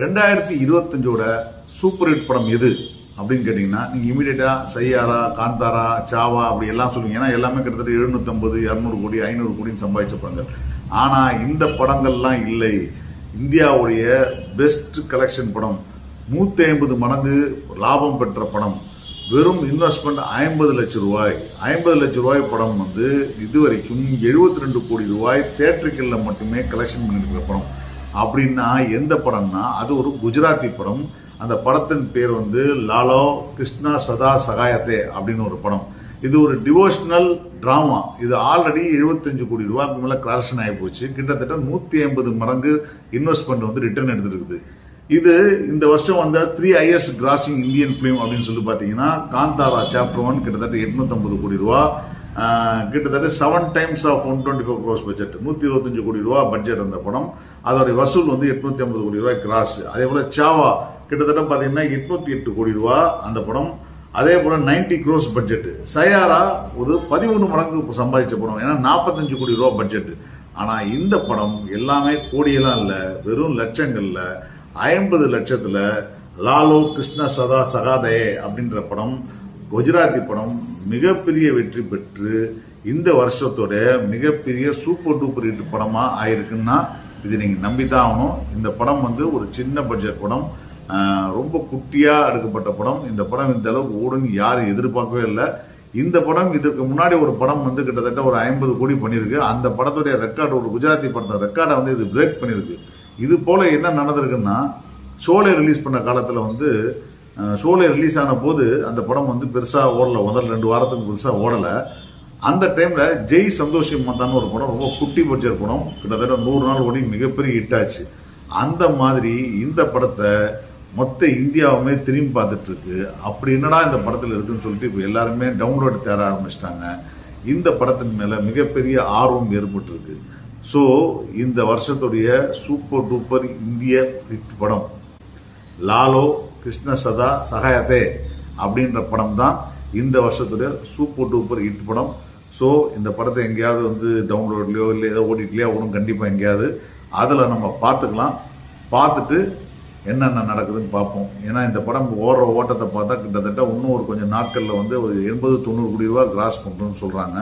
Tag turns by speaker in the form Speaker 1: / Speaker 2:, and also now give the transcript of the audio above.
Speaker 1: ரெண்டாயிரத்தி இருபத்தஞ்சோட super hit படம் எது அப்படின்னு கேட்டிங்கன்னா நீங்கள் இமீடியட்டாக சையாரா காந்தாரா சாவா அப்படி எல்லாம் சொல்லுவீங்க. ஏன்னா எல்லாமே கிட்டத்தட்ட எழுநூற்றம்பது இரநூறு கோடி ஐநூறு கோடின்னு சம்பாதிச்ச படங்கள். ஆனால் இந்த படங்கள்லாம் இல்லை. இந்தியாவுடைய பெஸ்ட் கலெக்ஷன் படம் நூற்றி ஐம்பது மடங்கு லாபம் பெற்ற படம் வெறும் இன்வெஸ்ட்மெண்ட் ஐம்பது லட்சம் ரூபாய். ஐம்பது லட்சம் ரூபாய் படம் வந்து இதுவரைக்கும் எழுபத்தி ரெண்டு கோடி ரூபாய் தேட்டருக்கல்ல மட்டுமே கலெக்ஷன் பண்ணியிருக்கிற படம். அப்படின்னா எந்த படம்னா அது ஒரு குஜராத்தி படம். அந்த படத்தின் பேர் வந்து லாலோ கிருஷ்ணா சதா சகாயத்தே அப்படின்னு ஒரு படம். இது ஒரு டிவோஷனல் ட்ராமா. இது ஆல்ரெடி 75 கோடி ரூபாய்க்கு மேலே கலெக்ஷன் ஆகி போச்சு. கிட்டத்தட்ட நூற்றி ஐம்பது மடங்கு இன்வெஸ்ட்மெண்ட் வந்து ரிட்டர்ன் எடுத்துருக்குது. இது இந்த வருஷம் வந்த three is crossing Indian film அப்படின்னு சொல்லி பார்த்தீங்கன்னா காந்தாரா சாப்டர் ஒன் கிட்டத்தட்ட எட்நூத்தம்பது கோடி ரூபா. கிட்டத்தட்ட seven times of one twenty four gross budget நூற்றி இருபத்தஞ்சு கோடி ரூபா பட்ஜெட் அந்த படம் அதோடைய வசூல் வந்து எட்நூத்தி ஐம்பது கோடி ரூபாய் கிராஸ் அதே போல சாவா கிட்டத்தட்ட பார்த்தீங்கன்னா எட்நூத்தி எட்டு கோடி ரூபா அந்த படம் அதே போல 90 க்ரோஸ் பட்ஜெட் சயாரா ஒரு பதிமூணு மடங்கு சம்பாதிச்ச படம் ஏன்னா நாற்பத்தஞ்சு கோடி ரூபா பட்ஜெட் ஆனால் இந்த படம் எல்லாமே கோடியெல்லாம் இல்லை. வெறும் லட்சங்கள்ல ஐம்பது லட்சத்தில் லாலோ கிருஷ்ண சதா சகாதே அப்படின்ற படம் குஜராத்தி படம் மிகப்பெரிய வெற்றி பெற்று இந்த வருஷத்தோட மிகப்பெரிய சூப்பர் டூப்பர் ஹிட் படமாக ஆயிருக்குன்னா இது நீங்கள் நம்பி தான் ஆகணும். இந்த படம் வந்து ஒரு சின்ன பட்ஜெட் படம். ரொம்ப குட்டியாக எடுக்கப்பட்ட படம். இந்த படம் இந்த அளவுக்கு ஓடுன்னு யாரும் எதிர்பார்க்கவே இல்லை. இந்த படம் இதுக்கு முன்னாடி ஒரு படம் வந்து கிட்டத்தட்ட ஒரு ஐம்பது கோடி பண்ணியிருக்கு. அந்த படத்துடைய ரெக்கார்டு ஒரு குஜராத்தி படத்தோட ரெக்கார்டை வந்து இது பிரேக் பண்ணியிருக்கு. இது போல் என்ன நடந்திருக்குன்னா சோலை ரிலீஸ் பண்ண காலத்தில் வந்து ஷோலே ரிலீஸ் ஆன போது அந்த படம் வந்து பெருசாக ஓடலை. முதல் ரெண்டு வாரத்துக்கு பெருசாக ஓடலை. அந்த டைமில் ஜெய் சந்தோஷம் மந்தான்னு ஒரு படம் ரொம்ப குட்டி பட்ஜெட் படம். கிட்டத்தட்ட நூறு நாள் ஓடி மிகப்பெரிய ஹிட் ஆச்சு. அந்த மாதிரி இந்த படத்தை மொத்த இந்தியாவுமே திரும்பி பார்த்துட்டு இருக்கு. அப்படி என்னடா இந்த படத்தில் இருக்குன்னு சொல்லிட்டு இப்போ எல்லாருமே டவுன்லோடு தேட ஆரம்பிச்சிட்டாங்க. இந்த படத்தின் மேலே மிகப்பெரிய ஆர்வம் ஏற்பட்டிருக்கு. ஸோ இந்த வருஷத்துடைய சூப்பர் டூப்பர் இந்திய ஹிட் படம் லாலோ கிருஷ்ண சதா சகாயத்தே அப்படின்ற படம் தான் இந்த வருஷத்துடைய சூப்பர் டூப்பர் ஹிட் படம். ஸோ இந்த படத்தை எங்கேயாவது வந்து டவுன்லோட்லையோ இல்லை ஏதோ ஓடிட்லையோ ஓடும் கண்டிப்பாக எங்கேயாவது அதில் நம்ம பார்த்துக்கலாம். பார்த்துட்டு என்னென்ன நடக்குதுன்னு பார்ப்போம். ஏன்னா இந்த படம் ஓடுற ஓட்டத்தை பார்த்தா கிட்டத்தட்ட இன்னும் ஒரு கொஞ்சம் நாட்களில் வந்து ஒரு எண்பது தொண்ணூறு கோடி ரூபா கிராஸ் பண்ணுறோன்னு சொல்கிறாங்க